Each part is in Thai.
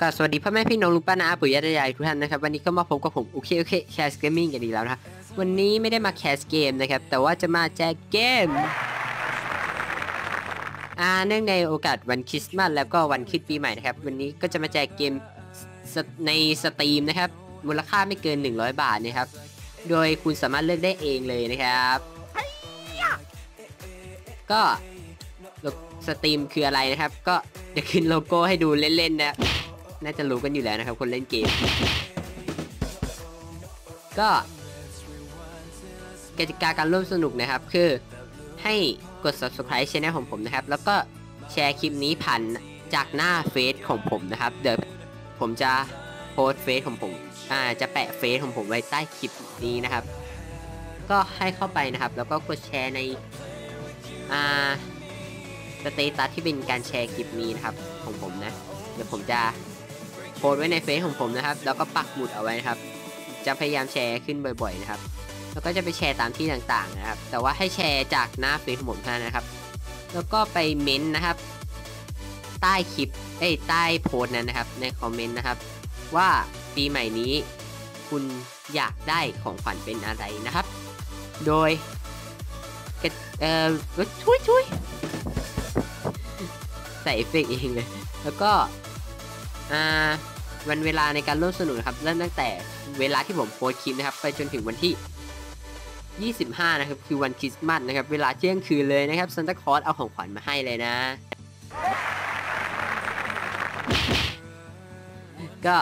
ก็สวัสดีพ่อแม่พี่น้องลุงป้าน้าปู่ย่าตายายทุกท่านนะครับวันนี้ก็มาพบกับผมโอเคโอเคแคสเกมมิ่งกันดีกแล้วนะครับวันนี้ไม่ได้มาแคสเกมนะครับแต่ว่าจะมาแจกเกมอ่าเนื่องในโอกาสวันคริสต์มาสแล้วก็วันขึ้นปีใหม่นะครับวันนี้ก็จะมาแจกเกมในสตรีมนะครับมูลค่าไม่เกิน 100 บาทนะครับโดยคุณสามารถเลือกได้เองเลยนะครับก็สตรีมคืออะไรนะครับ ก็จะขึ้นโลโก้ให้ดูเล่นๆนะ น่าจะรู้กันอยู่แล้วนะครับ คนเล่นเกม ก็กติกาการร่วมสนุกนะครับ คือให้กด subscribe channel ของผมนะครับ แล้วก็แชร์คลิปนี้ผ่านจากหน้าเฟซของผมนะครับ เดี๋ยวผมจะโพสเฟซของผม อ่า จะแปะเฟซของผมไว้ใต้คลิปนี้นะครับ ก็ให้เข้าไปนะครับ แล้วก็กดแชร์ใน อ่า สเตตัสที่เป็นการแชร์คลิปนี้นะครับ ของผมนะ เดี๋ยวผมจะ โพสไว้ในเฟซของผมนะครับ แล้วก็ปักหมุดเอาไว้นะครับ จะพยายามแชร์ขึ้นบ่อยๆนะครับ แล้วก็จะไปแชร์ตามที่ต่างๆนะครับ แต่ว่าให้แชร์จากหน้าเฟซของผมเท่านั้นนะครับ แล้วก็ไปเม้นต์นะครับ ใต้คลิปเอ้ใต้โพสนั้นนะครับ ในคอมเมนต์นะครับ ว่าปีใหม่นี้ คุณอยากได้ของขวัญเป็นอะไรนะครับ โดยเอ่อช่วยช่วยใส่เอฟเฟกเองเลย แล้วก็ วันเวลาในการร่วมสนุกนะครับเริ่มตั้งแต่เวลาที่ผมโพสต์คลิปนะครับ ไปจนถึงวันที่ 25 นะครับ คือวันคริสต์มาสนะครับ เวลาเที่ยงคืนเลยนะครับซันตาคลอสเอาของขวัญมาให้เลยนะ ก็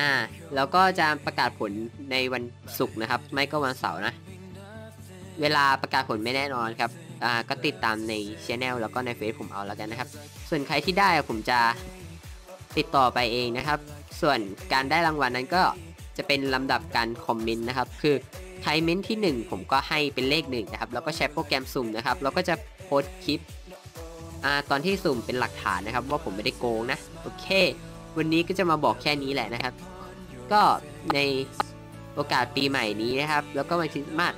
อ่าแล้วก็จะประกาศผลในวันศุกร์นะครับ ไม่ก็วันเสาร์นะ เวลาประกาศผลไม่แน่นอนครับอ่าก็ติดตามในช anel แล้วก็ในเฟซผมเอาแล้วกันนะครับ ส่วนใครที่ได้ผมจะ ติดต่อไปเองนะครับ ส่วนการได้รางวัลนั้นก็จะเป็นลำดับการคอมเมนต์นะครับ คือใครเมนต์ที่ 1 ผมก็ให้เป็นเลข1นะครับ แล้วก็ใช้โปรแกรมสุ่มนะครับ แล้วก็จะโพสคลิปอตอนที่สุ่มเป็นหลักฐานนะครับ ว่าผมไม่ได้โกงนะ โอเค วันนี้ก็จะมาบอกแค่นี้แหละนะครับ ก็ในโอกาสปีใหม่นี้นะครับ แล้วก็วันคริสต์มาส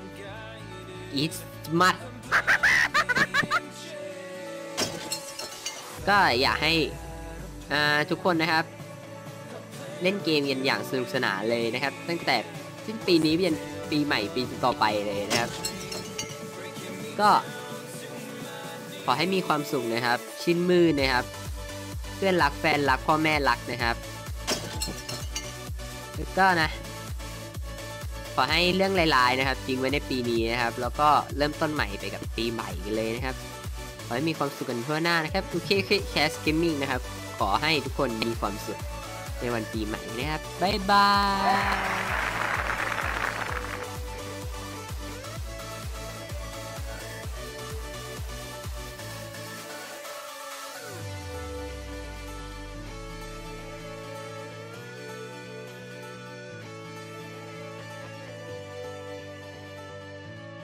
อีสมัดก็อยากให้ ทุกคนนะครับ เล่นเกมกันอย่างสนุกสนานเลยนะครับ ตั้งแต่สิ้นปีนี้ไปยันปีใหม่ปีต่อไปเลยนะครับ ก็ขอให้มีความสุขนะครับ ชิ้นมือนะครับ เพื่อนรักแฟนรักพ่อแม่รักนะครับแล้วก็นะ ขอให้เรื่องลายๆนะครับจริงไว้ในปีนี้นะครับ แล้วก็เริ่มต้นใหม่ไปกับปีใหม่กันเลยนะครับ ขอให้มีความสุขกันทั่วหน้านะครับโอเคเคแคสเกมมิ่งนะครับ ขอให้ทุกคนมีความสุขในวันปีใหม่นะครับ บ๊ายบาย